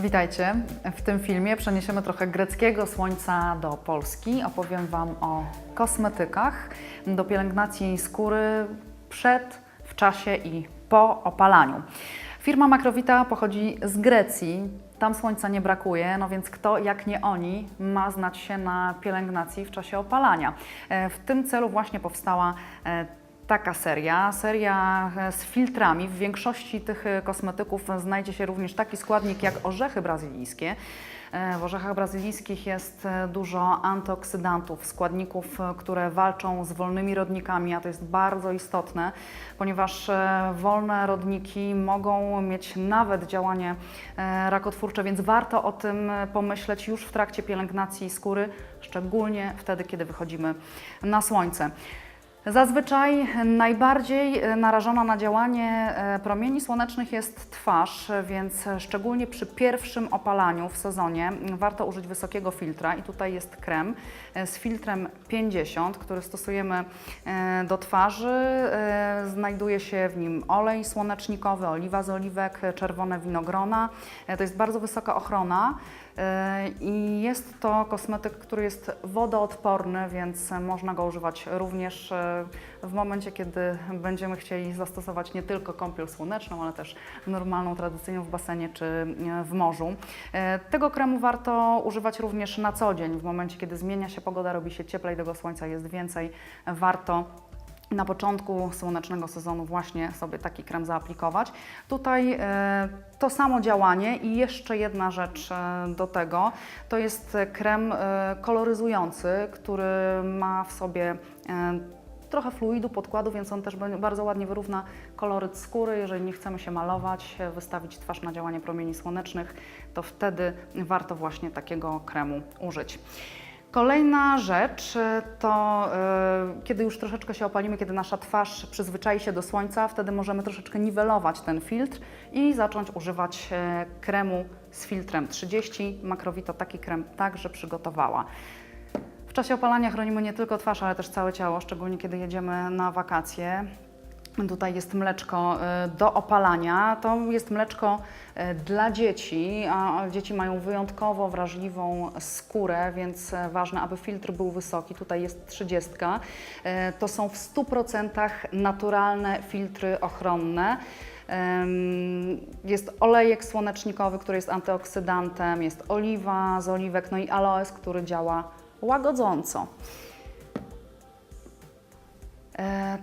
Witajcie. W tym filmie przeniesiemy trochę greckiego słońca do Polski. Opowiem Wam o kosmetykach do pielęgnacji skóry przed, w czasie i po opalaniu. Firma Makrowita pochodzi z Grecji. Tam słońca nie brakuje, no więc kto jak nie oni ma znać się na pielęgnacji w czasie opalania. E, W tym celu właśnie powstała e, taka seria, seria e, z filtrami. W większości tych e, kosmetyków znajdzie się również taki składnik jak orzechy brazylijskie. E, W orzechach brazylijskich jest dużo antyoksydantów, składników, które walczą z wolnymi rodnikami, a to jest bardzo istotne, ponieważ wolne rodniki mogą mieć nawet działanie rakotwórcze, więc warto o tym pomyśleć już w trakcie pielęgnacji skóry, szczególnie wtedy, kiedy wychodzimy na słońce. Zazwyczaj najbardziej narażona na działanie e, promieni słonecznych jest twarz, więc szczególnie przy pierwszym opalaniu w sezonie warto użyć wysokiego filtra i tutaj jest krem e, z filtrem 50, który stosujemy e, do twarzy. Znajduje się w nim olej słonecznikowy, oliwa z oliwek, czerwone winogrona. To jest bardzo wysoka ochrona. I jest to kosmetyk, który jest wodoodporny, więc można go używać również w momencie, kiedy będziemy chcieli zastosować nie tylko kąpiel słoneczną, ale też normalną, tradycyjną w basenie czy e, w morzu. E, Tego kremu warto używać również na co dzień, w momencie, kiedy zmienia się pogoda, robi się cieplej, tego słońca jest więcej. Warto na początku słonecznego sezonu właśnie sobie taki krem zaaplikować. Tutaj e, to samo działanie i jeszcze jedna rzecz do tego, to jest krem koloryzujący, który ma w sobie trochę fluidu, podkładu, więc on też bardzo ładnie wyrówna koloryt skóry. Jeżeli nie chcemy się malować, e, wystawić twarz na działanie promieni słonecznych, to wtedy warto właśnie takiego kremu użyć. Kolejna rzecz e, to e, kiedy już troszeczkę się opalimy, kiedy nasza twarz przyzwyczai się do słońca, wtedy możemy troszeczkę niwelować ten filtr i zacząć używać kremu z filtrem 30. Makrowito taki krem także przygotowała. Czasie opalania chronimy nie tylko twarz, ale też całe ciało, szczególnie kiedy jedziemy na wakacje. Tutaj jest mleczko e, do opalania. To jest mleczko e, dla dzieci, a dzieci mają wyjątkowo wrażliwą skórę, więc e, ważne, aby filtr był wysoki. Tutaj jest 30. E, To są w 100% naturalne filtry ochronne. Jest olejek słonecznikowy, który jest antyoksydantem, jest oliwa z oliwek, no i aloes, który działa łagodząco. E,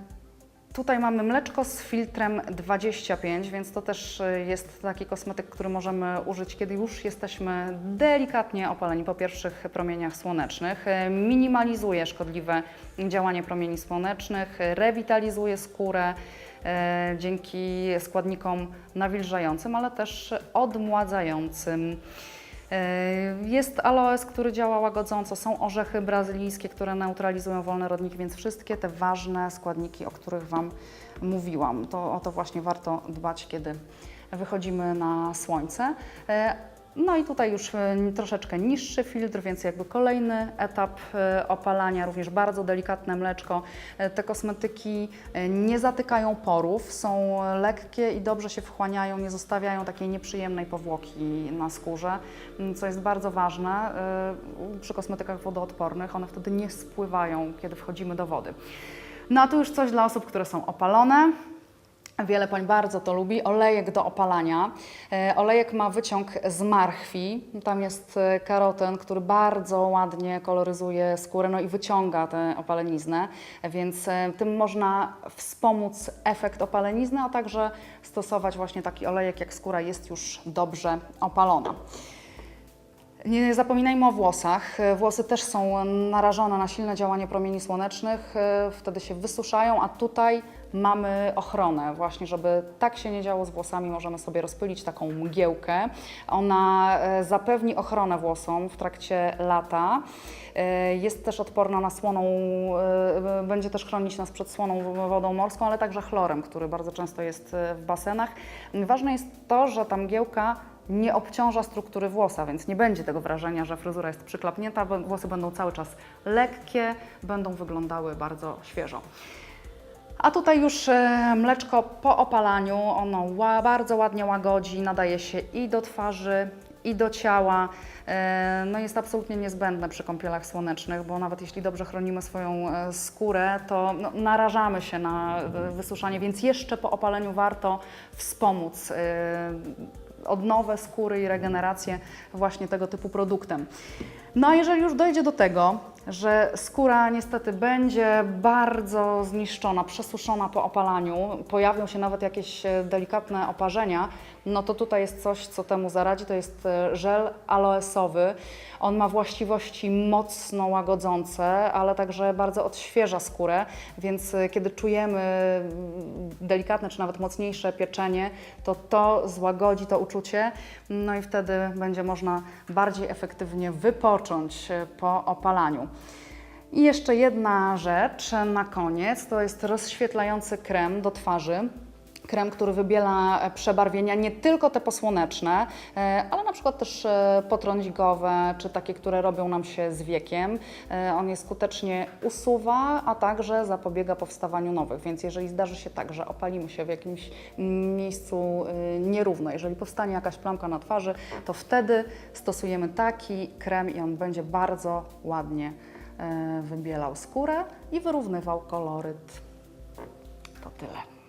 Tutaj mamy mleczko z filtrem 25, więc to też jest taki kosmetyk, który możemy użyć, kiedy już jesteśmy delikatnie opaleni po pierwszych promieniach słonecznych. E, Minimalizuje szkodliwe działanie promieni słonecznych, rewitalizuje skórę e, dzięki składnikom nawilżającym, ale też odmładzającym. E, Jest aloes, który działa łagodząco, są orzechy brazylijskie, które neutralizują wolne rodniki, więc wszystkie te ważne składniki, o których Wam mówiłam, to o to właśnie warto dbać, kiedy wychodzimy na słońce. No i tutaj już e, troszeczkę niższy filtr, więc jakby kolejny etap e, opalania, również bardzo delikatne mleczko. E, Te kosmetyki nie zatykają porów, są lekkie i dobrze się wchłaniają, nie zostawiają takiej nieprzyjemnej powłoki na skórze, co jest bardzo ważne przy kosmetykach wodoodpornych. One wtedy nie spływają, kiedy wchodzimy do wody. No a tu już coś dla osób, które są opalone. Wiele pań bardzo to lubi. Olejek do opalania. E, Olejek ma wyciąg z marchwi. Tam jest e, karoten, który bardzo ładnie koloryzuje skórę no i wyciąga tę opaleniznę, więc e, tym można wspomóc efekt opalenizny, a także stosować właśnie taki olejek, jak skóra jest już dobrze opalona. Nie zapominajmy o włosach. Włosy też są narażone na silne działanie promieni słonecznych, e, wtedy się wysuszają, a tutaj mamy ochronę. Właśnie, żeby tak się nie działo z włosami, możemy sobie rozpylić taką mgiełkę. Ona e, zapewni ochronę włosom w trakcie lata. E, Jest też odporna na słoną, będzie też chronić nas przed słoną wodą morską, ale także chlorem, który bardzo często jest w basenach. Ważne jest to, że ta mgiełka nie obciąża struktury włosa, więc nie będzie tego wrażenia, że fryzura jest przyklapnięta, włosy będą cały czas lekkie, będą wyglądały bardzo świeżo. A tutaj już e, mleczko po opalaniu, ono bardzo ładnie łagodzi, nadaje się i do twarzy, i do ciała. E, No jest absolutnie niezbędne przy kąpielach słonecznych, bo nawet jeśli dobrze chronimy swoją e, skórę, to no, narażamy się na wysuszanie, więc jeszcze po opaleniu warto wspomóc odnowę skóry i regenerację właśnie tego typu produktem. No a jeżeli już dojdzie do tego, że skóra niestety będzie bardzo zniszczona, przesuszona po opalaniu, pojawią się nawet jakieś e, delikatne oparzenia, no to tutaj jest coś, co temu zaradzi, to jest e, żel aloesowy. On ma właściwości mocno łagodzące, ale także bardzo odświeża skórę, więc e, kiedy czujemy mm, delikatne czy nawet mocniejsze pieczenie, to to złagodzi to uczucie, no i wtedy będzie można bardziej efektywnie wypocząć po opalaniu. I jeszcze jedna rzecz na koniec, to jest rozświetlający krem do twarzy. Krem, który wybiela e, przebarwienia, nie tylko te posłoneczne, e, ale na przykład też e, potrądźgowe, czy takie, które robią nam się z wiekiem. On je skutecznie usuwa, a także zapobiega powstawaniu nowych. Więc jeżeli zdarzy się tak, że opalimy się w jakimś mm, miejscu y, nierówno, jeżeli powstanie jakaś plamka na twarzy, to wtedy stosujemy taki krem i on będzie bardzo ładnie wybielał skórę i wyrównywał koloryt. To tyle.